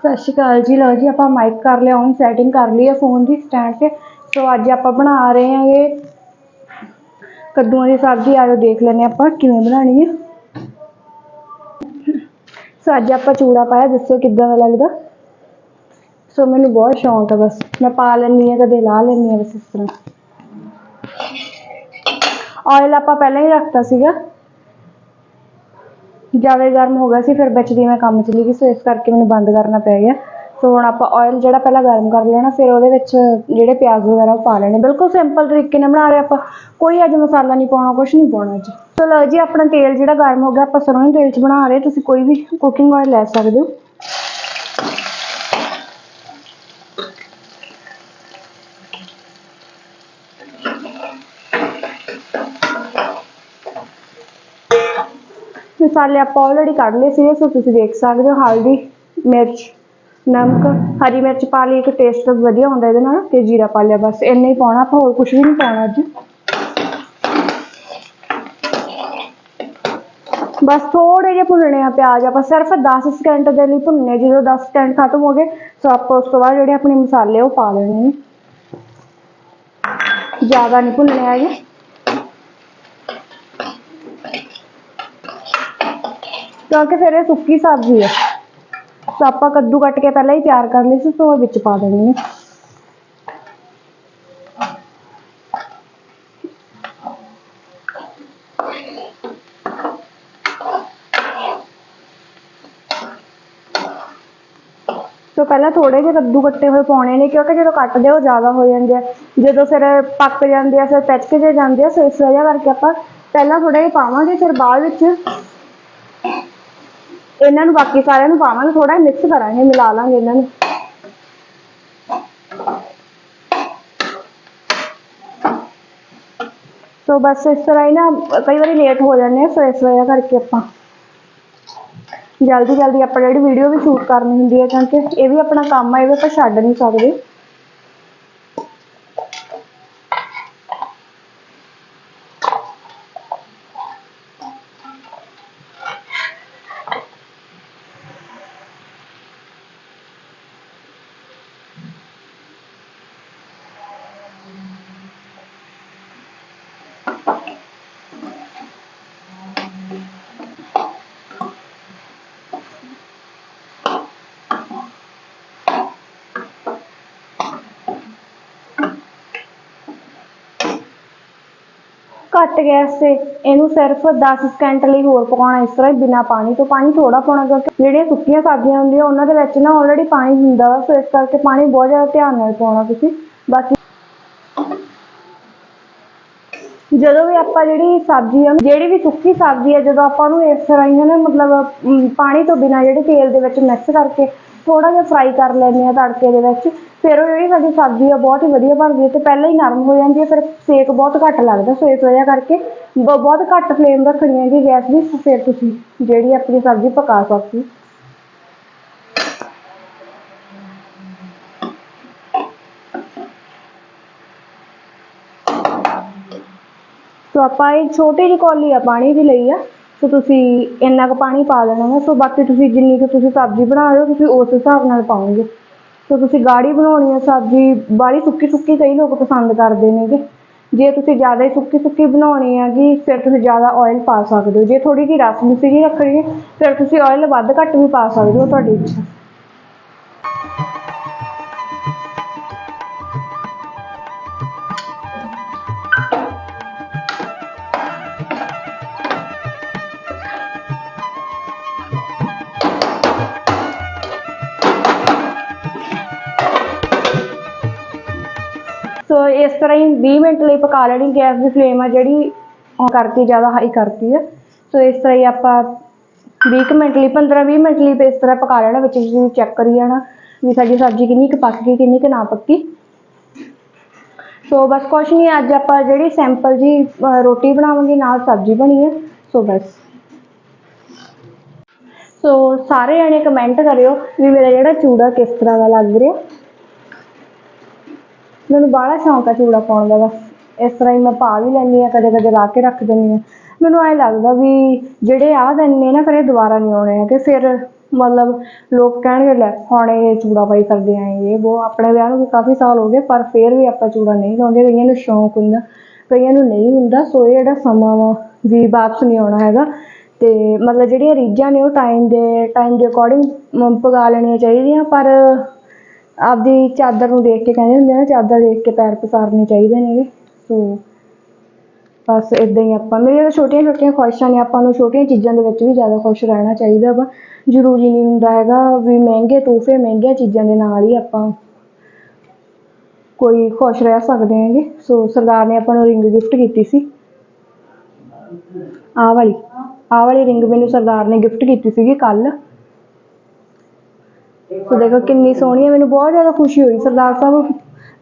ਸਤਿ ਸ਼੍ਰੀ ਅਕਾਲ ਜੀ। ਲਓ ਜੀ, ਆਪਾਂ ਮਾਈਕ ਕਰ ਲਿਆ ਔਨ ਸੈਟਿੰਗ ਕਰ ਲਈ ਹੈ ਫੋਨ ਦੀ ਸਟੈਂਡ ਤੇ। ਸੋ ਅੱਜ ਆਪਾਂ ਬਣਾ ਰਹੇ ਹਾਂਗੇ ਕੱਦੂਆਂ ਦੀ ਸਬਜ਼ੀ। ਆਜੋ ਦੇਖ ਲੈਂਦੇ ਹਾਂ ਆਪਾਂ ਕਿਵੇਂ ਬਣਾਉਣੀ ਹੈ। ਸੋ ਅੱਜ ਆਪਾਂ ਚੂੜਾ ਪਾਇਆ ਦੱਸੋ ਕਿੱਦਾਂ ਦਾ ਲੱਗਦਾ? ਸੋ ਮੈਨੂੰ ਬਹੁਤ ਸ਼ੌਂਕ ਹੈ ਬਸ। ਮੈਂ ਪਾ ਲੈਂਦੀ ਹਾਂ, ਕਦੇ ਲਾ ਲੈਂਦੀ ਹਾਂ ਬਸ ਇਸ ਤਰ੍ਹਾਂ। ਆਇਲ ਆਪਾਂ ਪਹਿਲਾਂ ਹੀ ਰੱਖਤਾ ਸੀਗਾ। ਜ਼ਿਆਦਾ ਗਰਮ ਹੋ ਗਿਆ ਸੀ, ਫਿਰ ਵਿੱਚ ਦੀ ਮੈਂ ਕੰਮ ਚਲੀ ਗਈ ਸੋ, ਇਸ ਕਰਕੇ ਮੈਨੂੰ ਬੰਦ ਕਰਨਾ ਪੈ ਗਿਆ। ਸੋ ਹੁਣ ਆਪਾਂ ਆਇਲ ਜਿਹੜਾ ਪਹਿਲਾਂ ਗਰਮ ਕਰ ਲੈਣਾ ਫਿਰ ਉਹਦੇ ਵਿੱਚ ਜਿਹੜੇ ਪਿਆਜ਼ ਵਗੈਰਾ ਉਹ ਪਾ ਲੈਣੇ। ਬਿਲਕੁਲ ਸਿੰਪਲ ਤਰੀਕੇ ਨਾਲ ਬਣਾ ਰਹੇ ਆਪਾਂ। ਕੋਈ ਅੱਜ ਮਸਾਲਾ ਨਹੀਂ ਪਾਉਣਾ ਕੁਝ ਨਹੀਂ ਪਾਉਣਾ ਅੱਜ। ਸੋ ਲਓ ਜੀ, ਆਪਣਾ ਤੇਲ ਜਿਹੜਾ ਗਰਮ ਹੋ ਗਿਆ, ਆਪਾਂ ਸਰੋਂ ਦੇ ਤੇਲ 'ਚ ਬਣਾ ਰਹੇ। ਤੁਸੀਂ ਕੋਈ ਵੀ ਕੁਕਿੰਗ ਆਇਲ ਲੈ ਸਕਦੇ ਹੋ। ਮਸਾਲੇ ਆਪਾਂ ਆਲਰੇਡੀ ਕੱਢ ਲਏ ਸੀਗੇ ਸੋ ਤੁਸੀਂ ਦੇਖ ਸਕਦੇ ਹੋ ਹਲਦੀ ਮਿਰਚ ਨਮਕ ਹਰੀ ਮਿਰਚ ਪਾ ਲਈ ਇੱਕ ਟੇਸਟ ਵਧੀਆ ਹੁੰਦਾ ਇਹਦੇ ਨਾਲ ਤੇ ਜੀਰਾ ਪਾ ਲਿਆ ਬਸ ਇੰਨਾ ਹੀ ਪਾਉਣਾ ਆਪਾਂ ਹੋਰ ਕੁਝ ਵੀ ਨਹੀਂ ਪਾਉਣਾ ਅੱਜ ਬਸ ਥੋੜੇ ਜਿਹੇ ਭੁੰਨਣੇ ਆ ਪਿਆਜ਼ ਆਪਾਂ ਸਿਰਫ 10 ਸਕਿੰਟ ਦੇ ਲਈ ਭੁੰਨਣੇ ਜਦੋਂ 10 ਸਕਿੰਟ ਖਤਮ ਹੋ ਗਏ ਸੋ ਆਪਾਂ ਉਸ ਤੋਂ ਬਾਅਦ ਜਿਹੜੇ ਆਪਣੇ ਮਸਾਲੇ ਉਹ ਪਾ ਲੈਣੇ ਨੇ ਜ਼ਿਆਦਾ ਨਹੀਂ ਭੁੰਨਣੇ ਹੈਗੇ ਕਿਉਂਕਿ ਫਿਰ ਇਹ ਸੁੱਕੀ ਸਬਜ਼ੀ ਹੈ ਤਾਂ ਆਪਾਂ ਕੱਦੂ ਕੱਟ ਕੇ ਪਹਿਲਾਂ ਹੀ ਤਿਆਰ ਕਰ ਲਈ ਸੀ ਸੋ ਉਹ ਵਿੱਚ ਪਾ ਦੇਣੀ ਨੇ ਸੋ ਪਹਿਲਾਂ ਥੋੜੇ ਜਿਹੇ ਕੱਦੂ ਕੱਟੇ ਹੋਏ ਪਾਉਣੇ ਨੇ, ਕਿਉਂਕਿ ਜਦੋਂ ਕੱਟਦੇ ਆ, ਉਹ ਜ਼ਿਆਦਾ ਹੋ ਜਾਂਦੇ ਆ। ਜਦੋਂ ਫਿਰ ਪੱਕ ਜਾਂਦੇ ਆ ਫਿਰ ਪਿਚਕ ਜੇ ਜਾਂਦੇ ਆ ਸੋ ਇਸ ਵਜ੍ਹਾ ਕਰਕੇ ਆਪਾਂ ਪਹਿਲਾਂ ਥੋੜੇ ਜਿਹਾ ਪਾਵਾਂਗੇ, ਫਿਰ ਬਾਅਦ ਵਿੱਚ ਇਹਨਾਂ ਨੂੰ ਬਾਕੀ ਸਾਰਿਆਂ ਨੂੰ ਪਾਵਾਂਗੇ ਥੋੜਾ ਮਿਕਸ ਕਰਾਂਗੇ, ਮਿਲਾ ਲਾਂਗੇ ਇਹਨਾਂ ਨੂੰ। ਸੋ ਬਸ ਇਸ ਤਰ੍ਹਾਂ ਹੀ ਨਾ, ਕਈ ਵਾਰੀ ਲੇਟ ਹੋ ਜਾਂਦੇ ਆ ਸੋ ਇਸ ਵਜ੍ਹਾ ਕਰਕੇ ਆਪਾਂ। ਜਲਦੀ ਜਲਦੀ ਆਪਾਂ ਜਿਹੜੀ ਵੀਡੀਓ ਵੀ ਸ਼ੂਟ ਕਰਨੀ ਹੁੰਦੀ ਹੈ ਕਿਉਂਕਿ ਇਹ ਵੀ ਆਪਣਾ ਕੰਮ ਹੈ ਇਹ ਵੀ ਆਪਾਂ ਛੱਡ ਨਹੀਂ ਸਕਦੇ। ਘੱਟ ਗੈਸ ਤੇ ਇਹਨੂੰ ਸਿਰਫ 10 ਸਕਿੰਟ ਲਈ ਹੋਰ ਪਕਾਉਣਾ, ਇਸ ਤਰ੍ਹਾਂ ਹੀ ਬਿਨਾ ਪਾਣੀ ਤੋਂ। ਪਾਣੀ ਥੋੜਾ ਪਾਉਣਾ, ਕਿਉਂਕਿ ਜਿਹੜੀਆਂ ਸੁੱਕੀਆਂ ਸਬਜ਼ੀਆਂ ਹੁੰਦੀਆਂ, ਉਹਨਾਂ ਦੇ ਵਿੱਚ ਨਾ ਆਲਰੇਡੀ ਪਾਣੀ ਹੁੰਦਾ ਵਾ, ਸੋ ਇਸ ਕਰਕੇ ਪਾਣੀ ਬਹੁਤ ਜ਼ਿਆਦਾ ਧਿਆਨ ਨਾਲ ਪਾਉਣਾ ਤੁਸੀਂ। ਬਾਕੀ ਜਦੋਂ ਵੀ ਆਪਾਂ ਜਿਹੜੀ ਸਬਜ਼ੀ ਆ, ਜਿਹੜੀ ਵੀ ਸੁੱਕੀ ਸਬਜ਼ੀ ਆ, ਜਦੋਂ ਆਪਾਂ ਉਹਨੂੰ ਇਸ ਤਰ੍ਹਾਂ ਹੀ ਨਾ, ਮਤਲਬ ਪਾਣੀ ਤੋਂ ਬਿਨਾ ਜਿਹੜੇ ਤੇਲ ਦੇ ਵਿੱਚ ਮਿਕਸ ਕਰਕੇ ਥੋੜਾ ਜਿਹਾ ਫਰਾਈ ਕਰ ਲੈਂਦੇ ਆ ਤੜਕੇ ਦੇ ਵਿੱਚ। ਫਿਰ ਉਹ ਜਿਹੜੀ ਸਾਡੀ ਸਬਜ਼ੀ ਆ, ਬਹੁਤ ਹੀ ਵਧੀਆ ਬਣਦੀ ਹੈ ਤੇ ਪਹਿਲਾਂ ਹੀ ਨਰਮ ਹੋ ਜਾਂਦੀ ਹੈ, ਫਿਰ ਸੇਕ ਬਹੁਤ ਘੱਟ ਲੱਗਦਾ ਸੋ ਇਸ ਵਜ੍ਹਾ ਕਰਕੇ ਬਹੁਤ ਘੱਟ ਫਲੇਮ ਰੱਖਣੀ ਹੈ ਜੀ ਗੈਸ ਦੀ, ਫਿਰ ਤੁਸੀਂ ਜਿਹੜੀ ਆਪਣੀ ਸਬਜ਼ੀ ਪਕਾ ਸਕਦੇ ਹੋ। ਸੋ ਆਪਾਂ ਇਹ ਛੋਟੀ ਜਿਹੀ ਕੌਲੀ ਆ, ਪਾਣੀ ਦੀ ਲਈ ਆ। ਸੋ ਤੁਸੀਂ ਇੰਨਾ ਕੁ ਪਾਣੀ ਪਾ ਦੇਣਾ ਹੈ ਸੋ ਬਾਕੀ ਤੁਸੀਂ ਜਿੰਨੀ ਕੁ ਤੁਸੀਂ ਸਬਜ਼ੀ ਬਣਾ ਰਹੇ ਹੋ, ਤੁਸੀਂ ਉਸ ਹਿਸਾਬ ਨਾਲ ਪਾਓਗੇ। ਸੋ ਤੁਸੀਂ ਗਾੜੀ ਬਣਾਉਣੀ ਹੈ ਸਬਜ਼ੀ, ਬਾਹਲੀ ਸੁੱਕੀ ਸੁੱਕੀ ਕਈ ਲੋਕ ਪਸੰਦ ਕਰਦੇ ਨੇਗੇ। ਜੇ ਤੁਸੀਂ ਜ਼ਿਆਦਾ ਹੀ ਸੁੱਕੀ ਸੁੱਕੀ ਬਣਾਉਣੀ ਹੈਗੀ, ਫਿਰ ਤੁਸੀਂ ਜ਼ਿਆਦਾ ਆਇਲ ਪਾ ਸਕਦੇ ਹੋ। ਜੇ ਥੋੜੀ ਜਿਹੀ ਰਸ ਮਿੱਸੀ ਜਿਹੀ ਰੱਖਣੀ ਹੈ, ਫਿਰ ਤੁਸੀਂ ਆਇਲ ਵੱਧ ਘੱਟ ਵੀ ਪਾ ਸਕਦੇ ਹੋ ਤੁਹਾਡੀ ਇੱਛਾ। ਇਸ ਤਰ੍ਹਾਂ ਹੀ 20 ਮਿੰਟ ਲਈ ਪਕਾ ਲੈਣੀ ਗੈਸ ਦੀ ਫਲੇਮ ਆ ਜਿਹੜੀ ਔਨ ਕਰਤੀ ਜ਼ਿਆਦਾ ਹਾਈ ਕਰਤੀ ਹੈ ਸੋ ਇਸ ਤਰ੍ਹਾਂ ਹੀ ਆਪਾਂ 20 ਕੁ ਮਿੰਟ ਲਈ 15 20 ਮਿੰਟ ਲਈ ਇਸ ਤਰ੍ਹਾਂ ਪਕਾ ਲੈਣਾ ਵਿੱਚ ਤੁਸੀਂ ਚੈੱਕ ਕਰੀ ਜਾਣਾ ਵੀ ਸਾਡੀ ਸਬਜ਼ੀ ਕਿੰਨੀ ਕੁ ਪੱਕ ਗਈ ਕਿੰਨੀ ਕੁ ਨਾ ਪੱਕੀ ਸੋ ਬਸ ਕੁਛ ਨਹੀਂ ਅੱਜ ਆਪਾਂ ਜਿਹੜੀ ਸਿੰਪਲ ਜੀ ਅਹ, ਰੋਟੀ ਬਣਾਵਾਂਗੇ ਨਾਲ ਸਬਜ਼ੀ ਬਣੀ ਹੈ ਸੋ ਬਸ। ਸੋ ਸਾਰੇ ਜਣੇ ਕਮੈਂਟ ਕਰਿਓ ਵੀ ਮੇਰਾ ਜਿਹੜਾ ਚੂੜਾ ਕਿਸ ਤਰ੍ਹਾਂ ਦਾ ਲੱਗ ਰਿਹਾ। ਮੈਨੂੰ ਬਾਹਲਾ ਸ਼ੌਂਕ ਆ ਚੂੜਾ ਪਾਉਣ ਦਾ ਬਸ। ਇਸ ਤਰ੍ਹਾਂ ਹੀ ਮੈਂ ਪਾ ਵੀ ਲੈਂਦੀ ਆ ਕਦੇ ਕਦੇ ਲਾ ਕੇ ਰੱਖ ਦਿੰਦੀ ਆ ਮੈਨੂੰ ਐਂ ਲੱਗਦਾ ਵੀ ਜਿਹੜੇ ਆਹ ਦਿਨ ਨੇ ਨਾ ਫਿਰ ਇਹ ਦੁਬਾਰਾ ਨਹੀਂ ਆਉਣੇ ਹੈਗੇ। ਫਿਰ ਮਤਲਬ ਲੋਕ ਕਹਿਣਗੇ, ਲੈ, ਹੁਣ ਇਹ ਚੂੜਾ ਪਾਈ ਕਰਦੇ ਆਂ, ਇਹ ਉਹ ਆਪਣੇ ਵਿਆਹ ਨੂੰ ਵੀ ਕਾਫੀ ਸਾਲ ਹੋ ਗਏ, ਪਰ ਫਿਰ ਵੀ ਆਪਾਂ ਚੂੜਾ ਨਹੀਂ ਲਾਉਂਦੇ। ਕਈਆਂ ਨੂੰ ਸ਼ੌਂਕ ਹੁੰਦਾ, ਕਈਆਂ ਨੂੰ ਨਹੀਂ ਹੁੰਦਾ। ਸੋ ਇਹ ਜਿਹੜਾ ਸਮਾਂ ਵਾ, ਵੀ ਵਾਪਸ ਨਹੀਂ ਆਉਣਾ ਹੈਗਾ। ਤੇ ਮਤਲਬ ਜਿਹੜੀਆਂ ਰੀਝਾਂ ਨੇ, ਉਹ ਟਾਈਮ ਦੇ ਟਾਈਮ ਦੇ ਅਕੋਰਡਿੰਗ ਪਗਾ ਲੈਣੀਆਂ ਚਾਹੀਦੀਆਂ। ਪਰ ਆਪਦੀ ਚਾਦਰ ਨੂੰ ਦੇਖ ਕੇ ਕਹਿੰਦੇ ਹੁੰਦੇ ਆ ਨਾ, ਚਾਦਰ ਦੇਖ ਕੇ ਪੈਰ ਪਸਾਰਨੇ ਚਾਹੀਦੇ ਨੇਗੇ ਸੋ ਬਸ ਇਦਾਂ ਹੀ ਆਪਾਂ, ਮੇਰੀਆਂ ਤਾਂ ਛੋਟੀਆਂ ਛੋਟੀਆਂ ਖੁਆਇਸ਼ਾਂ ਨੇ, ਆਪਾਂ ਨੂੰ ਛੋਟੀਆਂ ਚੀਜ਼ਾਂ ਦੇ ਵਿੱਚ ਵੀ ਜ਼ਿਆਦਾ ਖੁਸ਼ ਰਹਿਣਾ ਚਾਹੀਦਾ ਵਾ। ਜ਼ਰੂਰੀ ਨਹੀਂ ਹੁੰਦਾ ਹੈਗਾ ਵੀ ਮਹਿੰਗੇ ਤੋਹਫੇ, ਮਹਿੰਗੀਆਂ ਚੀਜ਼ਾਂ ਦੇ ਨਾਲ ਹੀ ਆਪਾਂ ਕੋਈ ਖੁਸ਼ ਰਹਿ ਸਕਦੇ ਹੈਗੇ। ਸੋ ਸਰਦਾਰ ਨੇ ਆਪਾਂ ਨੂੰ ਰਿੰਗ ਗਿਫਟ ਕੀਤੀ ਸੀ। ਆਹ ਵਾਲੀ ਆਹ ਵਾਲੀ ਰਿੰਗ ਮੈਨੂੰ ਸਰਦਾਰ ਨੇ ਗਿਫਟ ਕੀਤੀ ਸੀਗੀ ਕੱਲ ਸੋ ਦੇਖੋ ਕਿੰਨੀ ਸੋਹਣੀ ਹੈ ਮੈਨੂੰ ਬਹੁਤ ਜ਼ਿਆਦਾ ਖੁਸ਼ੀ ਹੋਈ ਸਰਦਾਰ ਸਾਹਿਬ।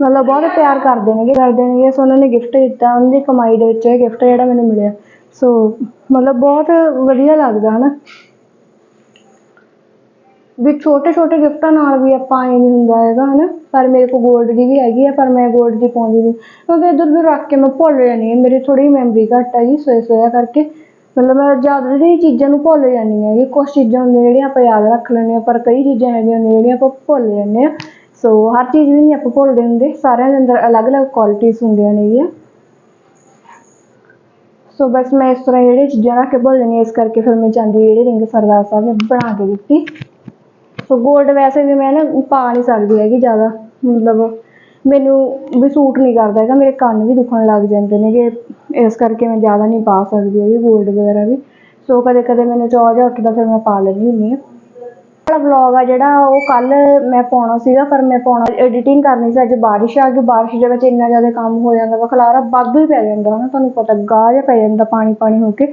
ਮਤਲਬ ਬਹੁਤ ਪਿਆਰ ਕਰਦੇ ਨੇਗੇ ਕਰਦੇ ਨੇਗੇ ਸੋ ਉਹਨਾਂ ਨੇ ਗਿਫਟ ਦਿੱਤਾ, ਉਹਨਾਂ ਦੀ ਕਮਾਈ ਦੇ ਵਿੱਚ ਇਹ ਗਿਫਟ ਜਿਹੜਾ ਮੈਨੂੰ ਮਿਲਿਆ। ਸੋ ਮਤਲਬ ਬਹੁਤ ਵਧੀਆ ਲੱਗਦਾ, ਹਨਾ? ਵੀ ਛੋਟੇ ਛੋਟੇ ਗਿਫਟਾਂ ਨਾਲ ਵੀ ਆਪਾਂ ਐ ਨਹੀਂ ਹੁੰਦਾ ਹੈਗਾ, ਹਨਾ? ਪਰ ਮੇਰੇ ਕੋਲ 골ਡ ਦੀ ਵੀ ਹੈਗੀ ਆ, ਪਰ ਮੈਂ 골ਡ ਦੀ ਪਾਉਂਦੀ ਨਹੀਂ ਕਿਉਂਕਿ ਇੱਧਰ ਉੱਧਰ ਰੱਖ ਕੇ ਮੈਂ ਭੁੱਲ ਜਾਂਦੀ ਹਾਂ, ਮੇਰੀ ਥੋੜੀ ਮੈਮਰੀ ਘੱਟ ਹੈ ਜੀ ਸੋਏ ਸੋਇਆ ਕਰਕੇ। ਮਤਲਬ ਮੈਂ ਜ਼ਿਆਦਾ ਜਿਹੜੀ ਚੀਜ਼ਾਂ ਨੂੰ ਭੁੱਲ ਜਾਂਦੀ ਹਾਂ ਜੀ ਕੁਛ ਚੀਜ਼ਾਂ ਹੁੰਦੀਆਂ ਜਿਹੜੀਆਂ ਆਪਾਂ ਯਾਦ ਰੱਖ ਲੈਂਦੇ ਹਾਂ, ਪਰ ਕਈ ਚੀਜ਼ਾਂ ਹੈਗੀਆਂ ਹੁੰਦੀਆਂ ਜਿਹੜੀਆਂ ਆਪਾਂ ਭੁੱਲ ਜਾਂਦੇ ਹਾਂ। ਸੋ ਹਰ ਚੀਜ਼ ਵੀ ਨਹੀਂ ਆਪਾਂ ਭੁੱਲਦੇ ਹੁੰਦੇ, ਸਾਰਿਆਂ ਦੇ ਅੰਦਰ ਅਲੱਗ-ਅਲੱਗ ਕੁਆਲਿਟੀਆਂ ਹੁੰਦੀਆਂ ਨੇਗੀਆਂ ਸੋ ਬਸ ਮੈਂ ਇਸ ਤਰ੍ਹਾਂ ਜਿਹੜੇ ਚੀਜ਼ਾਂ ਰੱਖ ਕੇ ਭੁੱਲ ਜਾਂਦੀ ਹਾਂ, ਇਸ ਕਰਕੇ ਫਿਰ ਮੈਂ ਚਾਂਦੀ ਜਿਹੜੇ ਰਿੰਗ ਸਰਦਾਰ ਸਾਹਿਬ ਨੇ ਬਣਾ ਕੇ ਦਿੱਤੀ। ਸੋ ਗੋਲਡ ਵੈਸੇ ਵੀ ਮੈਂ ਨਾ ਪਾ ਨਹੀਂ ਸਕਦੀ ਹੈਗੀ ਜ਼ਿਆਦਾ, ਮਤਲਬ ਮੈਨੂੰ ਵੀ ਸੂਟ ਨਹੀਂ ਕਰਦਾ ਹੈਗਾ, ਮੇਰੇ ਕੰਨ ਵੀ ਦੁਖਣ ਲੱਗ ਜਾਂਦੇ ਨੇਗੇ। ਇਸ ਕਰਕੇ ਮੈਂ ਜ਼ਿਆਦਾ ਨਹੀਂ ਪਾ ਸਕਦੀ ਹੈਗੀ 골ਡ ਵਗੈਰਾ ਵੀ। ਸੋ ਕਦੇ ਕਦੇ ਮੈਨੂੰ ਚਾਅ ਜਿਹਾ ਉੱਠਦਾ, ਫਿਰ ਮੈਂ ਪਾ ਲੈਂਦੀ ਹੁੰਦੀ ਹਾਂ। ਵਾਲਾ ਵਲੌਗ ਆ ਜਿਹੜਾ, ਉਹ ਕੱਲ ਮੈਂ ਪਾਉਣਾ ਸੀਗਾ, ਪਰ ਮੈਂ ਪਾਉਣਾ ਐਡੀਟਿੰਗ ਕਰਨੀ ਸੀ ਅੱਜ ਬਾਰਿਸ਼ ਆ ਗਈ। ਬਾਰਿਸ਼ ਦੇ ਵਿੱਚ ਇੰਨਾ ਜ਼ਿਆਦਾ ਕੰਮ ਹੋ ਜਾਂਦਾ ਵਾ, ਖਲਾਰਾ ਵਾਧੂ ਹੀ ਪੈ ਜਾਂਦਾ ਹਨਾ ਤੁਹਾਨੂੰ ਪਤਾ ਗਾਹ ਜਿਹਾ ਪੈ ਜਾਂਦਾ ਪਾਣੀ ਪਾਣੀ ਹੋ ਕੇ।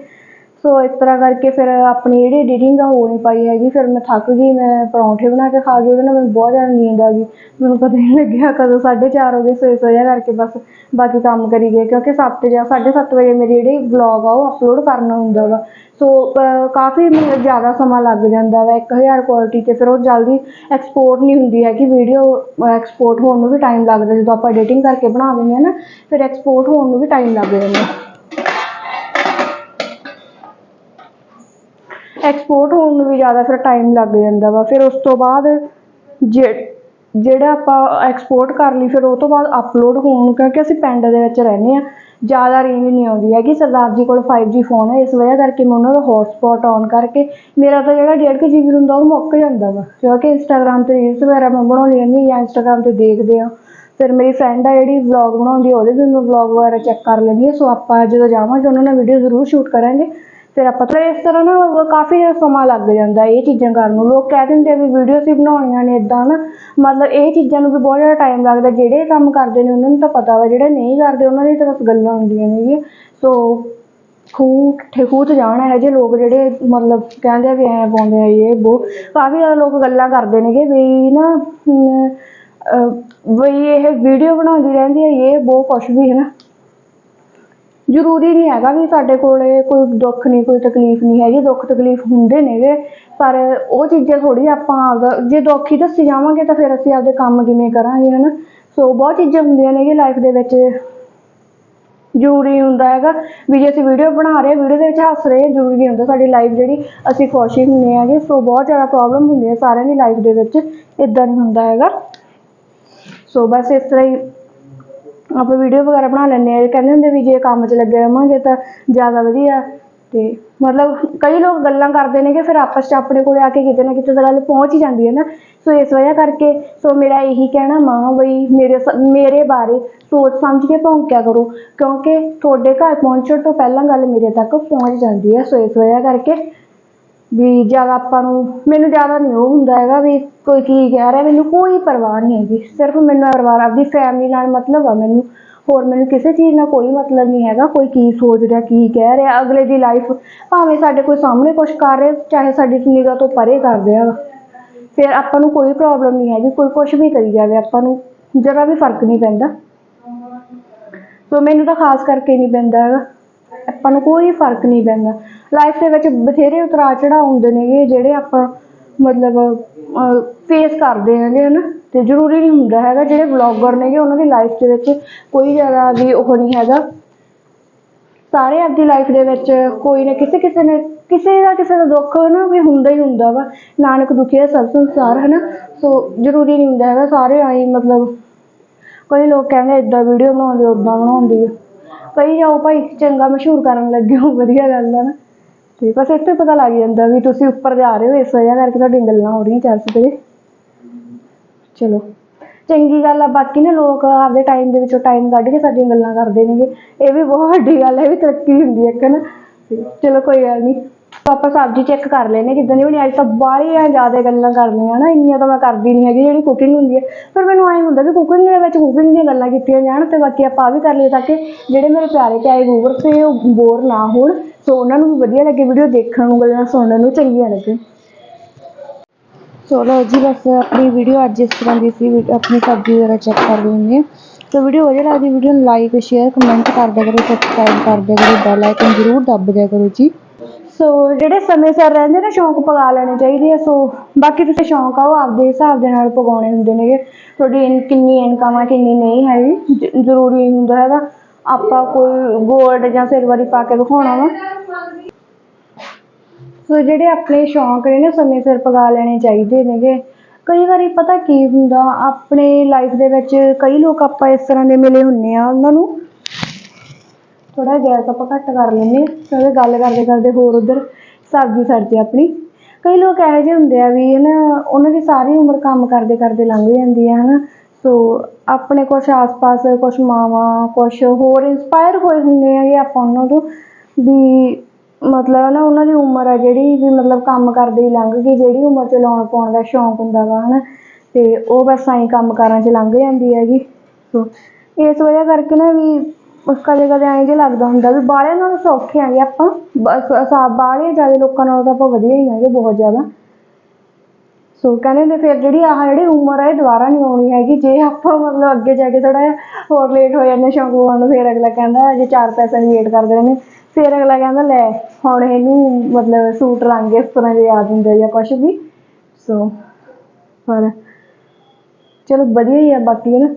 ਸੋ ਇਸ ਤਰ੍ਹਾਂ ਕਰਕੇ ਫਿਰ ਆਪਣੀ ਜਿਹੜੀ ਐਡੀਟਿੰਗ ਆ ਹੋ ਨਹੀਂ ਪਾਈ ਹੈਗੀ। ਫਿਰ ਮੈਂ ਥੱਕ ਗਈ, ਮੈਂ ਪਰੌਂਠੇ ਬਣਾ ਕੇ ਖਾ ਗਈ, ਉਹਦੇ ਨਾਲ ਮੈਨੂੰ ਬਹੁਤ ਜ਼ਿਆਦਾ ਨੀਂਦ ਆ ਗਈ। ਮੈਨੂੰ ਪਤਾ ਹੀ ਨਹੀਂ ਲੱਗਿਆ ਕਦੋਂ 4:30 ਹੋ ਗਏ ਸੋਏ ਸੋਇਆ ਕਰਕੇ ਬਸ ਬਾਕੀ ਕੰਮ ਕਰੀ ਗਏ, ਕਿਉਂਕਿ 7 ਜਾਂ 7:30 ਵਜੇ ਮੇਰੀ ਜਿਹੜੀ ਵਲੌਗ ਆ, ਉਹ ਅਪਲੋਡ ਕਰਨਾ ਹੁੰਦਾ ਵਾ। ਸੋ ਕਾਫੀ ਮੈਨੂੰ ਜ਼ਿਆਦਾ ਸਮਾਂ ਲੱਗ ਜਾਂਦਾ ਵਾ 1000 ਕੁਆਲਿਟੀ ਤੇ ਫਿਰ ਉਹ ਜਲਦੀ ਐਕਸਪੋਰਟ ਨਹੀਂ ਹੁੰਦੀ ਹੈਗੀ ਵੀਡੀਓ ਐਕਸਪੋਰਟ ਹੋਣ ਨੂੰ ਵੀ ਟਾਈਮ ਲੱਗਦਾ, ਜਦੋਂ ਆਪਾਂ ਐਡੀਟਿੰਗ ਕਰਕੇ ਬਣਾ ਦਿੰਦੇ ਹਾਂ ਨਾ, ਫਿਰ ਐਕਸਪੋਰਟ ਹੋਣ ਨੂੰ ਵੀ ਟਾਈਮ ਲੱਗ ਜਾਂਦਾ। ਐਕਸਪੋਰਟ ਹੋਣ ਨੂੰ ਵੀ ਜ਼ਿਆਦਾ ਫਿਰ ਟਾਈਮ ਲੱਗ ਜਾਂਦਾ ਵਾ। ਫਿਰ ਉਸ ਤੋਂ ਬਾਅਦ ਜੇ, ਜਿਹੜਾ ਆਪਾਂ ਐਕਸਪੋਰਟ ਕਰ ਲਈ, ਫਿਰ ਉਹ ਤੋਂ ਬਾਅਦ ਅਪਲੋਡ ਹੋਣ, ਕਿਉਂਕਿ ਅਸੀਂ ਪਿੰਡ ਦੇ ਵਿੱਚ ਰਹਿੰਦੇ ਆ ਜ਼ਿਆਦਾ ਰੇਂਜ ਨਹੀਂ ਆਉਂਦੀ ਹੈਗੀ। ਸਰਦਾਰ ਜੀ ਕੋਲ 5G ਫੋਨ ਹੈ, ਇਸ ਵਜ੍ਹਾ ਕਰਕੇ ਮੈਂ ਉਹਨਾਂ ਦਾ ਹੌਟਸਪੌਟ ਔਨ ਕਰਕੇ ਮੇਰਾ ਤਾਂ ਜਿਹੜਾ 1.5 GB ਹੁੰਦਾ, ਉਹ ਮੁੱਕ ਜਾਂਦਾ ਵਾ। ਕਿਉਂਕਿ ਇੰਸਟਾਗ੍ਰਾਮ ਤੇ ਰੀਲਸ ਵਗੈਰਾ ਮੈਂ ਬਣਾਉਂਦੀ ਰਹਿੰਦੀ ਹਾਂ ਜਾਂ ਇੰਸਟਾਗ੍ਰਾਮ ਤੇ ਦੇਖਦੇ ਆ ਫਿਰ ਮੇਰੀ ਫਰੈਂਡ ਆ ਜਿਹੜੀ ਵਲੌਗ ਬਣਾਉਂਦੀ ਆ, ਉਹਦੇ ਵੀ ਮੈਂ ਵਲੌਗ ਵਗੈਰਾ ਚੈੱਕ ਕਰ ਲੈਂਦੀ ਹਾਂ। ਸੋ ਆਪਾਂ ਜਦੋਂ ਜਾਵਾਂਗੇ, ਉਹਨਾਂ ਨਾਲ ਵੀਡੀਓ ਜ਼ਰੂਰ ਸ਼ੂਟ ਕਰਾਂਗੇ। ਫਿਰ ਆਪਾਂ ਤਾਂ ਇਸ ਤਰ੍ਹਾਂ ਨਾ ਉਹ ਕਾਫੀ ਜ਼ਿਆਦਾ ਸਮਾਂ ਲੱਗ ਜਾਂਦਾ ਇਹ ਚੀਜ਼ਾਂ ਕਰਨ ਨੂੰ। ਲੋਕ ਕਹਿ ਦਿੰਦੇ ਆ ਵੀ ਵੀਡੀਓ ਸੀ ਬਣਾਉਣੀਆਂ ਨੇ ਇਦਾਂ ਨਾ। ਮਤਲਬ ਇਹ ਚੀਜ਼ਾਂ ਨੂੰ ਵੀ ਬਹੁਤ ਜ਼ਿਆਦਾ ਟਾਈਮ ਲੱਗਦਾ ਜਿਹੜੇ ਕੰਮ ਕਰਦੇ ਨੇ ਉਹਨਾਂ ਨੂੰ ਤਾਂ ਪਤਾ ਵਾ ਜਿਹੜੇ ਨਹੀਂ ਕਰਦੇ ਉਹਨਾਂ ਦੀ ਤਾਂ ਬਸ ਗੱਲਾਂ ਹੁੰਦੀਆਂ ਨੇਗੀਆਂ ਸੋ ਖੂਹ ਕਿੱਥੇ ਖੂਹ 'ਚ ਜਾਣਾ ਹੈ ਜੇ ਲੋਕ ਜਿਹੜੇ ਮਤਲਬ ਕਹਿੰਦੇ ਆ ਵੀ ਐਂ ਪਾਉਂਦੇ ਆ ਇਹ ਉਹ ਕਾਫੀ ਜ਼ਿਆਦਾ ਲੋਕ ਗੱਲਾਂ ਕਰਦੇ ਨੇਗੇ ਵੀ ਨਾ ਅਮ, ਵੀ ਇਹ ਵੀਡੀਓ ਬਣਾਉਂਦੀ ਰਹਿੰਦੀ ਹੈ ਇਹ ਬਹੁਤ ਕੁਛ ਵੀ ਹੈ ਨਾ। ਜ਼ਰੂਰੀ ਨਹੀਂ ਹੈਗਾ ਵੀ ਸਾਡੇ ਕੋਲੇ ਕੋਈ ਦੁੱਖ ਨਹੀਂ, ਕੋਈ ਤਕਲੀਫ ਨਹੀਂ ਹੈਗੀ। ਦੁੱਖ, ਤਕਲੀਫ ਹੁੰਦੇ ਨੇਗੇ, ਪਰ ਉਹ ਚੀਜ਼ਾਂ ਥੋੜੀ ਆਪਾਂ ਆਪਦਾ ਜੇ ਦੁੱਖ ਹੀ ਦੱਸੀ ਜਾਵਾਂਗੇ ਤਾਂ ਫਿਰ ਅਸੀਂ ਆਪਦੇ ਕੰਮ ਕਿਵੇਂ ਕਰਾਂਗੇ, ਹਨਾ? ਸੋ ਬਹੁਤ ਚੀਜ਼ਾਂ ਹੁੰਦੀਆਂ ਨੇਗੇ ਲਾਈਫ ਦੇ ਵਿੱਚ। ਜ਼ਰੂਰੀ ਹੁੰਦਾ ਹੈਗਾ ਵੀ ਜੇ ਅਸੀਂ ਵੀਡੀਓ ਬਣਾ ਰਹੇ ਵੀਡੀਓ ਦੇ ਵਿੱਚ ਹੱਸ ਰਹੇ ਜ਼ਰੂਰੀ ਨਹੀਂ ਹੁੰਦਾ ਸਾਡੀ ਲਾਈਫ ਜਿਹੜੀ ਅਸੀਂ ਖੁਸ਼ ਹੀ ਹੁੰਦੇ ਹੈਗੇ। ਸੋ ਬਹੁਤ ਜ਼ਿਆਦਾ ਪ੍ਰੋਬਲਮ ਹੁੰਦੀ ਹੈ ਸਾਰਿਆਂ ਦੀ ਲਾਈਫ ਦੇ ਵਿੱਚ ਇਦਾਂ ਨਹੀਂ ਹੁੰਦਾ ਹੈਗਾ। ਸੋ ਬਸ ਇਸ ਤਰ੍ਹਾਂ ਹੀ ਆਪਾਂ ਵੀਡੀਓ ਵਗੈਰਾ ਬਣਾ ਲੈਂਦੇ ਆ। ਕਹਿੰਦੇ ਹੁੰਦੇ ਵੀ ਜੇ ਕੰਮ 'ਚ ਲੱਗੇ ਰਵਾਂਗੇ ਤਾਂ ਜ਼ਿਆਦਾ ਵਧੀਆ। ਤੇ ਮਤਲਬ ਕਈ ਲੋਕ ਗੱਲਾਂ ਕਰਦੇ ਨੇ ਕਿ ਫਿਰ ਆਪਸ 'ਚ ਆਪਣੇ ਕੋਲ ਆ ਕੇ ਕਿਤੇ ਨਾ ਕਿਤੇ ਤਾਂ ਗੱਲ ਪਹੁੰਚ ਹੀ ਜਾਂਦੀ ਹੈ ਨਾ। ਸੋ ਇਸ ਵਜ੍ਹਾ ਕਰਕੇ ਸੋ ਮੇਰਾ ਇਹੀ ਕਹਿਣਾ ਮਾਂ ਬਈ, ਮੇਰੇ ਸ- ਮੇਰੇ ਬਾਰੇ ਸੋਚ ਸਮਝ ਕੇ ਭੌਂਕਿਆ ਕਰੋ। ਕਿਉਂਕਿ ਤੁਹਾਡੇ ਘਰ ਪਹੁੰਚਣ ਤੋਂ ਪਹਿਲਾਂ ਗੱਲ ਮੇਰੇ ਤੱਕ ਪਹੁੰਚ ਜਾਂਦੀ ਹੈ। ਸੋ ਇਸ ਵਜ੍ਹਾ ਕਰਕੇ ਵੀ ਜ਼ਿਆਦਾ ਆਪਾਂ ਨੂੰ, ਮੈਨੂੰ ਜ਼ਿਆਦਾ ਨਹੀਂ ਉਹ ਹੁੰਦਾ ਹੈਗਾ ਵੀ ਕੋਈ ਕੀ ਕਹਿ ਰਿਹਾ, ਮੈਨੂੰ ਕੋਈ ਪਰਵਾਹ ਨਹੀਂ ਹੈਗੀ। ਸਿਰਫ ਮੈਨੂੰ ਪਰਿਵਾਰ, ਆਪਦੀ ਫੈਮਿਲੀ ਨਾਲ ਮਤਲਬ ਆ ਮੈਨੂੰ। ਹੋਰ ਮੈਨੂੰ ਕਿਸੇ ਚੀਜ਼ ਨਾਲ ਕੋਈ ਮਤਲਬ ਨਹੀਂ ਹੈਗਾ, ਕੋਈ ਕੀ ਸੋਚ ਰਿਹਾ, ਕੀ ਕਹਿ ਰਿਹਾ। ਅਗਲੇ ਦੀ ਲਾਈਫ ਭਾਵੇਂ ਸਾਡੇ ਕੋਈ ਸਾਹਮਣੇ ਕੁਝ ਕਰ ਰਿਹਾ, ਚਾਹੇ ਸਾਡੀ ਨਿਗਾਹ ਤੋਂ ਪਰੇ ਕਰ ਰਿਹਾ ਫਿਰ ਆਪਾਂ ਨੂੰ ਕੋਈ ਪ੍ਰੋਬਲਮ ਨਹੀਂ ਹੈਗੀ, ਕੋਈ ਕੁਝ ਵੀ ਕਰੀ ਜਾਵੇ ਆਪਾਂ ਨੂੰ ਜਰਾ ਵੀ ਫ਼ਰਕ ਨਹੀਂ ਪੈਂਦਾ। ਸੋ ਮੈਨੂੰ ਤਾਂ ਖਾਸ ਕਰਕੇ ਨਹੀਂ ਪੈਂਦਾ ਹੈਗਾ। ਆਪਾਂ ਨੂੰ ਕੋਈ ਫ਼ਰਕ ਨਹੀਂ ਪੈਂਦਾ। ਲਾਈਫ ਦੇ ਵਿੱਚ ਬਥੇਰੇ ਉਤਰਾ ਚੜਾ ਹੁੰਦੇ ਨੇਗੇ, ਜਿਹੜੇ ਆਪਾਂ ਮਤਲਬ ਫੇਸ ਕਰਦੇ ਹੈਗੇ, ਹਨਾ? ਤੇ ਜ਼ਰੂਰੀ ਨਹੀਂ ਹੁੰਦਾ ਹੈਗਾ, ਜਿਹੜੇ ਵਲੌਗਰ ਨੇਗੇ, ਉਹਨਾਂ ਦੀ ਲਾਈਫ ਦੇ ਵਿੱਚ ਕੋਈ ਜ਼ਿਆਦਾ ਵੀ ਉਹ ਨਹੀਂ ਹੈਗਾ। ਸਾਰੇ ਆਪਦੀ ਲਾਈਫ ਦੇ ਵਿੱਚ ਕੋਈ ਨਾ ਕਿਸੇ ਕਿਸੇ ਨੇ, ਕਿਸੇ ਦਾ ਕਿਸੇ ਦਾ ਦੁੱਖ ਨਾ ਵੀ ਹੁੰਦਾ ਹੀ ਹੁੰਦਾ ਵਾ। ਨਾਨਕ ਦੁਖੀਆ ਸਭ ਸੰਸਾਰ ਹੈ ਸੋ ਜ਼ਰੂਰੀ ਨਹੀਂ ਹੁੰਦਾ ਹੈਗਾ, ਸਾਰੇ ਆਈ ਮਤਲਬ, ਕਈ ਲੋਕ ਕਹਿੰਦੇ ਇਦਾਂ ਵੀਡੀਓ ਬਣਾਉਂਦੇ ਉਦਾਂ ਬਣਾਉਂਦੀ ਆ ਕਈ ਜਾਓ ਭਾਈ, ਚੰਗਾ ਮਸ਼ਹੂਰ ਕਰਨ ਲੱਗੇ ਹੋ, ਵਧੀਆ ਗੱਲ ਹੈ ਨਾ। ਤੇ ਬਸ ਇੱਥੇ ਪਤਾ ਲੱਗ ਜਾਂਦਾ ਵੀ ਤੁਸੀਂ ਉੱਪਰ ਜਾ ਰਹੇ ਹੋ, ਇਸ ਵਜ੍ਹਾ ਕਰਕੇ ਤੁਹਾਡੀਆਂ ਗੱਲਾਂ ਹੋ ਰਹੀਆਂ ਚਰਚ ਤੇ ਚਲੋ, ਚੰਗੀ ਗੱਲ ਆ, ਬਾਕੀ ਨਾ ਲੋਕ ਆਪਦੇ ਟਾਈਮ ਦੇ ਵਿੱਚੋਂ ਟਾਈਮ ਕੱਢ ਕੇ ਸਾਡੀਆਂ ਗੱਲਾਂ ਕਰਦੇ ਨੇਗੇ। ਇਹ ਵੀ ਬਹੁਤ ਵੱਡੀ ਗੱਲ ਹੈ ਇਹ ਵੀ ਤਰੱਕੀ ਹੁੰਦੀ ਹੈ ਇੱਕ ਨਾ। ਚਲੋ ਕੋਈ ਗੱਲ ਨਹੀਂ ਆਪਾਂ ਸਬਜ਼ੀ ਚੈੱਕ ਕਰ ਲੈਨੇ ਜਿੱਦਾਂ ਦੀ ਬਣੀ ਅੱਜ ਤਾਂ ਬਾਹਲੀਆਂ ਜ਼ਿਆਦਾ ਗੱਲਾਂ ਕਰਨੀਆਂ ਨਾ, ਇੰਨੀਆਂ ਤਾਂ ਮੈਂ ਕਰਦੀ ਨਹੀਂ ਹੈਗੀ, ਜਿਹੜੀ ਕੁਕਿੰਗ ਹੁੰਦੀ ਹੈ ਪਰ ਮੈਨੂੰ ਐਂ ਹੁੰਦਾ ਵੀ ਕੁਕਿੰਗ ਦੇ ਵਿੱਚ ਕੁਕਿੰਗ ਦੀਆਂ ਗੱਲਾਂ ਕੀਤੀਆਂ ਜਾਣ ਤੇ ਬਾਕੀ ਆਪਾਂ ਆਹ ਵੀ ਕਰ ਲਈਏ ਤਾਂ ਕਿ ਜਿਹੜੇ ਮੇਰੇ ਪਿਆਰੇ ਪਿਆਰੇ ਵਿਊਵਰ ਤੇ ਉਹ ਬੋਰ ਨਾ ਹੋਣ, ਸੋ ਉਹਨਾਂ ਨੂੰ ਵੀ ਵਧੀਆ ਲੱਗੇ ਵੀਡੀਓ ਦੇਖਣ ਨੂੰ, ਗੱਲਾਂ ਸੁਣਨ ਨੂੰ ਚੰਗੀਆਂ ਲੱਗਣ ਚਲੋ ਜੀ, ਬਸ ਆਪਣੀ ਵੀਡੀਓ ਅੱਜ ਇਸ ਤਰ੍ਹਾਂ ਦੀ ਸੀ ਆਪਣੀ ਸਬਜ਼ੀ ਵਗੈਰਾ ਚੈੱਕ ਕਰ ਲੈਂਦੇ ਹਾਂ ਵੀਡੀਓ ਵਧੀਆ ਲੱਗਦੀ ਵੀਡੀਓ ਨੂੰ ਲਾਈਕ ਸ਼ੇਅਰ ਕਮੈਂਟ ਕਰ ਦਿਆ ਕਰੋ ਸਬਸਕ੍ਰਾਈਬ ਕਰ ਦਿਆ ਕਰੋ ਬੈਲ ਆਈਕਨ ਜ਼ਰੂਰ ਦੱਬ ਦਿਆ ਕਰੋ ਜੀ। ਸੋ ਜਿਹੜੇ ਸਮੇਂ ਸਿਰ ਰਹਿੰਦੇ ਨੇ, ਸ਼ੌਂਕ ਪਗਾ ਲੈਣੇ ਚਾਹੀਦੇ ਆ। ਸੋ ਬਾਕੀ ਤੁਸੀਂ ਸ਼ੌਂਕ ਆ, ਉਹ ਆਪਦੇ ਹਿਸਾਬ ਦੇ ਨਾਲ ਪਗਾਉਣੇ ਹੁੰਦੇ ਨੇਗੇ। ਤੁਹਾਡੀ ਇਨ- ਕਿੰਨੀ ਇਨਕਮ ਆ, ਕਿੰਨੀ ਨਹੀਂ ਹੈਗੀ। ਜ਼ਰੂਰੀ ਹੁੰਦਾ ਹੈਗਾ। ਆਪਾਂ ਕੋਈ ਗੋਲਡ ਜਾਂ ਸਿਲਵਰ ਹੀ ਪਾ ਕੇ ਦਿਖਾਉਣਾ ਵਾ। ਸੋ ਜਿਹੜੇ ਆਪਣੇ ਸ਼ੌਂਕ ਨੇ ਸਮੇਂ ਸਿਰ ਪਗਾ ਲੈਣੇ ਚਾਹੀਦੇ ਨੇਗੇ। ਕਈ ਵਾਰੀ ਪਤਾ ਕੀ ਹੁੰਦਾ, ਆਪਣੇ ਲਾਈਫ ਦੇ ਵਿੱਚ ਕਈ ਲੋਕ ਆਪਾਂ ਇਸ ਤਰ੍ਹਾਂ ਦੇ ਮਿਲੇ ਹੁੰਨੇ ਆ, ਉਹਨਾਂ ਨੂੰ ਥੋੜਾ ਗੈਸ ਆਪਾਂ ਘੱਟ ਕਰ ਲੈਂਦੇ ਹਾਂ ਕਿਉਂਕਿ ਗੱਲ ਕਰਦੇ ਕਰਦੇ ਹੋਰ ਉਧਰ ਸਬਜ਼ੀ ਸੜ ਜੇ ਆਪਣੀ। ਕਈ ਲੋਕ ਇਹੋ ਜਿਹੇ ਹੁੰਦੇ ਆ ਵੀ ਨਾ ਉਹਨਾਂ ਦੀ ਸਾਰੀ ਉਮਰ ਕੰਮ ਕਰਦੇ ਕਰਦੇ ਲੰਘ ਜਾਂਦੀ ਹੈ ਹਨਾ। ਸੋ ਆਪਣੇ ਕੁਛ ਆਸ-ਪਾਸ ਕੁਛ ਮਾਵਾਂ, ਕੁਛ ਹੋਰ ਇੰਸਪਾਇਰ ਹੋਏ ਹੁੰਦੇ ਹੈਗੇ ਆਪਾਂ ਉਹਨਾਂ ਤੋਂ ਵੀ ਮਤਲਬ ਨਾ ਉਹਨਾਂ ਦੀ ਉਮਰ ਆ ਜਿਹੜੀ ਵੀ ਮਤਲਬ ਕੰਮ ਕਰਦੇ ਹੀ ਲੰਘ ਗਈ, ਜਿਹੜੀ ਉਮਰ 'ਚ ਲਾਉਣ ਪਾਉਣ ਦਾ ਸ਼ੌਂਕ ਹੁੰਦਾ ਵਾ, ਹਨਾ। ਤੇ ਉਹ ਬਸ ਆਈ ਕੰਮ ਕਾਰਾਂ 'ਚ ਲੰਘ ਜਾਂਦੀ ਹੈਗੀ। ਸੋ ਇਸ ਵਜ੍ਹਾ ਕਰਕੇ ਨਾ ਵੀ ਕਦੇ ਕਦੇ ਐਂ ਜੇ ਲੱਗਦਾ ਹੁੰਦਾ ਵੀ ਬਾਹਲਿਆਂ ਨਾਲੋਂ ਸੌਖੇ ਆਂਗੇ ਆਪਾਂ। ਬਸ ਅਸਾਂ ਬਾਹਲੇ ਜ਼ਿਆਦਾ ਲੋਕਾਂ ਨਾਲੋਂ ਤਾਂ ਆਪਾਂ ਵਧੀਆ ਹੀ ਆਂਗੇ ਬਹੁਤ ਜ਼ਿਆਦਾ। ਸੋ ਕਹਿੰਦੇ ਨੇ ਫਿਰ ਜਿਹੜੀ ਆਹ ਜਿਹੜੀ ਉਮਰ ਹੈ ਇਹ ਦੁਬਾਰਾ ਨਹੀਂ ਆਉਣੀ ਹੈਗੀ। ਜੇ ਆਪਾਂ ਮਤਲਬ ਅੱਗੇ ਜਾ ਕੇ ਥੋੜਾ ਹੋਰ ਲੇਟ ਹੋ ਜਾਂਦੇ ਸ਼ੌਂਕ ਪਾਉਣ ਨੂੰ, ਫਿਰ ਅਗਲਾ ਕਹਿੰਦਾ ਜੇ ਚਾਰ ਪੈਸੇ ਦੀ ਵੇਟ ਕਰਦੇ ਰਹਿੰਦੇ, ਫਿਰ ਅਗਲਾ ਕਹਿੰਦਾ ਲੈ ਹੁਣ ਇਹਨੂੰ ਮਤਲਬ ਸੂਟ ਰੰਗ ਇਸ ਤਰ੍ਹਾਂ ਦੇ ਯਾਦ ਹੁੰਦੇ ਜਾਂ ਕੁਝ ਵੀ। ਸੋ ਪਰ ਚਲੋ ਵਧੀਆ ਹੀ ਆ ਬਾਕੀ ਨਾ?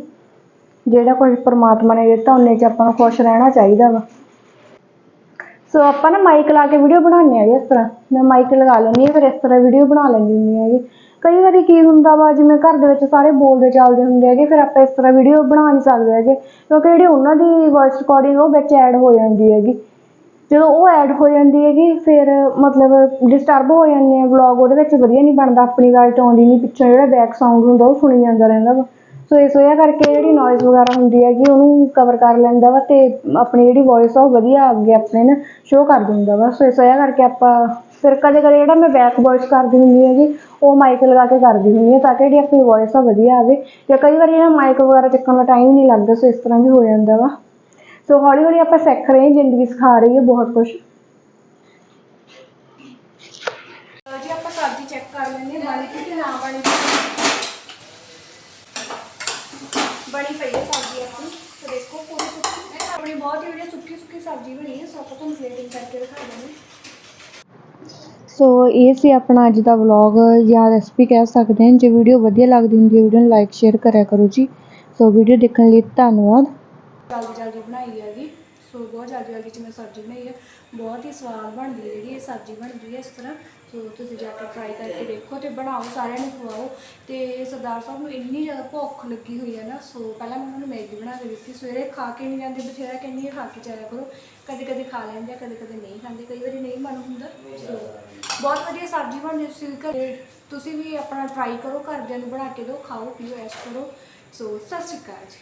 ਜਿਹੜਾ ਕੁਝ ਪ੍ਰਮਾਤਮਾ ਨੇ ਦਿੱਤਾ, ਉਹਨੇ ਚ ਆਪਾਂ ਨੂੰ ਖੁਸ਼ ਰਹਿਣਾ ਚਾਹੀਦਾ ਵਾ। ਸੋ ਆਪਾਂ ਨਾ ਮਾਈਕ ਲਾ ਕੇ ਵੀਡੀਓ ਬਣਾਉਂਦੇ ਆ ਇਸ ਤਰ੍ਹਾਂ। ਮੈਂ ਮਾਈਕ ਲਗਾ ਲੈਂਦੀ ਹਾਂ, ਫਿਰ ਇਸ ਤਰ੍ਹਾਂ ਵੀਡੀਓ ਬਣਾ ਲੈਂਦੀ ਹੁੰਦੀ ਹੈਗੀ ਕਈ ਵਾਰੀ ਕੀ ਹੁੰਦਾ ਵਾ, ਜਿਵੇਂ ਘਰ ਦੇ ਵਿੱਚ ਸਾਰੇ ਬੋਲਦੇ ਚੱਲਦੇ ਹੁੰਦੇ ਹੈਗੇ, ਫਿਰ ਆਪਾਂ ਇਸ ਤਰ੍ਹਾਂ ਵੀਡੀਓ ਬਣਾ ਨਹੀਂ ਸਕਦੇ ਹੈਗੇ। ਕਿਉਂਕਿ ਜਿਹੜੀ ਉਹਨਾਂ ਦੀ ਵੌਇਸ ਰਿਕਾਰਡਿੰਗ ਉਹ ਵਿੱਚ ਐਡ ਹੋ ਜਾਂਦੀ ਹੈਗੀ। ਜਦੋਂ ਉਹ ਐਡ ਹੋ ਜਾਂਦੀ ਹੈਗੀ, ਫਿਰ ਮਤਲਬ ਡਿਸਟਰਬ ਹੋ ਜਾਂਦੇ ਆ। ਵਲੌਗ ਉਹਦੇ ਵਿੱਚ ਵਧੀਆ ਨਹੀਂ ਬਣਦਾ, ਆਪਣੀ ਆਵਾਜ਼ ਤਾਂ ਆਉਂਦੀ ਨਹੀਂ, ਪਿੱਛੋਂ ਜਿਹੜਾ ਬੈਕ ਸਾਊਂਡ ਹੁੰਦਾ, ਉਹ ਸੁਣੀ ਜਾਂਦਾ ਰਹਿੰਦਾ ਵਾ। ਸੋ ਇਸ ਵਜ੍ਹਾ ਕਰਕੇ ਜਿਹੜੀ ਨੋਇਜ਼ ਵਗੈਰਾ ਹੁੰਦੀ ਹੈਗੀ, ਉਹਨੂੰ ਕਵਰ ਕਰ ਲੈਂਦਾ ਵਾ ਤੇ ਆਪਣੀ ਜਿਹੜੀ ਵੌਇਸ ਆ ਉਹ ਵਧੀਆ ਅੱਗੇ ਆਪਣੇ ਨਾ ਸ਼ੋਅ ਕਰ ਦਿੰਦਾ ਵਾ। ਸੋ ਇਸ ਕਰਕੇ ਆਪਾਂ ਫਿਰ ਕਦੇ ਕਦੇ ਜਿਹੜਾ ਮੈਂ ਬੈਕ ਵੌਇਸ ਕਰਦੀ ਹੁੰਦੀ ਹੈਗੀ, ਉਹ ਮਾਈਕ ਲਗਾ ਕੇ ਕਰਦੀ ਹੁੰਦੀ ਹਾਂ ਤਾਂ ਕਿ ਜਿਹੜੀ ਆਪਣੀ ਵੌਇਸ ਆ ਵਧੀਆ ਆਵੇ। ਜਾਂ ਕਈ ਵਾਰੀ ਨਾ ਮਾਈਕ ਵਗੈਰਾ ਚੱਕਣ ਦਾ ਟਾਈਮ ਨਹੀਂ ਲੱਗਦਾ, ਸੋ ਇਸ ਤਰ੍ਹਾਂ ਵੀ ਹੋ ਜਾਂਦਾ ਵਾ। ਸੋ ਹੌਲੀ ਹੌਲੀ ਆਪਾਂ ਸਿੱਖ ਰਹੇ ਹਾਂ, ਜ਼ਿੰਦਗੀ ਸਿਖਾ ਰਹੀ ਹੈ ਬਹੁਤ ਕੁਝ ਜੀ, ਆਪਾਂ ਸਬਜ਼ੀ ਚੈੱਕ ਕਰ ਲੈਂਦੇ ਹਾਂ ਬਣੀ ਕਿ ਨਾ ਬਣੀ ਬਣੀ ਪਈ ਹੈ ਸਬਜ਼ੀ ਆਪਣੀ। ਤੇ ਦੇਖੋ ਪੂਰੀ ਸੁੱਕੀ ਆਪਣੀ ਬਹੁਤ ਹੀ ਵਧੀਆ ਸੁੱਕੀ ਸੁੱਕੀ ਸਬਜ਼ੀ ਬਣੀ ਹੈ। ਸੋ ਆਪਾਂ ਤੁਹਾਨੂੰ ਪਲੇਟਿੰਗ ਕਰਕੇ ਦਿਖਾ ਦਿੰਦੇ ਸੋ ਇਹ ਸੀ ਆਪਣਾ ਅੱਜ ਦਾ ਵਲੌਗ ਜਾਂ ਰੈਸਪੀ ਕਹਿ ਸਕਦੇ ਹਾਂ। ਜੇ ਵੀਡੀਓ ਵਧੀਆ ਲੱਗਦੀ ਹੁੰਦੀ ਹੈ ਵੀਡੀਓ ਨੂੰ ਲਾਈਕ ਸ਼ੇਅਰ ਕਰਿਆ ਕਰੋ ਜੀ। ਸੋ ਵੀਡੀਓ ਦੇਖਣ ਲਈ ਧੰਨਵਾਦ। ਜਲਦੀ ਜਲਦੀ ਬਣਾਈ ਹੈਗੀ। ਸੋ ਬਹੁਤ ਜਲਦੀ ਜਲਦੀ ਚ ਮੈਂ ਸਬਜ਼ੀ ਬਣਾਈ ਹੈ। ਬਹੁਤ ਹੀ ਸਵਾਦ ਬਣਦੀ ਹੈ ਜਿਹੜੀ ਇਹ ਸਬਜ਼ੀ ਬਣਦੀ ਹੈ ਇਸ ਤਰ੍ਹਾਂ। ਸੋ ਤੁਸੀਂ ਜਾ ਕੇ ਟਰਾਈ ਕਰਕੇ ਦੇਖੋ ਤੇ ਬਣਾਓ, ਸਾਰਿਆਂ ਨੂੰ ਖਵਾਓ। ਤੇ ਸਰਦਾਰ ਸਾਹਿਬ ਨੂੰ ਇੰਨੀ ਜ਼ਿਆਦਾ ਭੁੱਖ ਲੱਗੀ ਹੋਈ ਹੈ ਨਾ, ਸੋ ਪਹਿਲਾਂ ਮੈਂ ਉਹਨਾਂ ਨੂੰ ਮੈਗੀ ਬਣਾ ਕੇ ਦਿੱਤੀ। ਸਵੇਰੇ ਖਾ ਕੇ ਨਹੀਂ ਜਾਂਦੇ, ਬਥੇਰਾ ਕਹਿੰਦੀ ਹੈ, ਖਾ ਕੇ ਜਾਇਆ ਕਰੋ। ਕਦੇ ਕਦੇ ਖਾ ਲੈਂਦੇ ਆ ਕਦੇ ਕਦੇ ਨਹੀਂ ਖਾਂਦੇ, ਕਈ ਵਾਰੀ ਨਹੀਂ ਮਨ ਹੁੰਦਾ। ਸੋ ਬਹੁਤ ਵਧੀਆ ਸਬਜ਼ੀ ਬਣਦੀ ਤੁਸੀਂ ਵੀ ਘਰੇ। ਤੁਸੀਂ ਵੀ ਆਪਣਾ ਟਰਾਈ ਕਰੋ, ਘਰਦਿਆਂ ਨੂੰ ਬਣਾ ਕੇ ਦਿਓ, ਖਾਓ, ਪੀਓ, ਐਸ਼ ਕਰੋ। ਸੋ ਸਤਿ ਸ਼੍ਰੀ ਅਕਾਲ ਜੀ।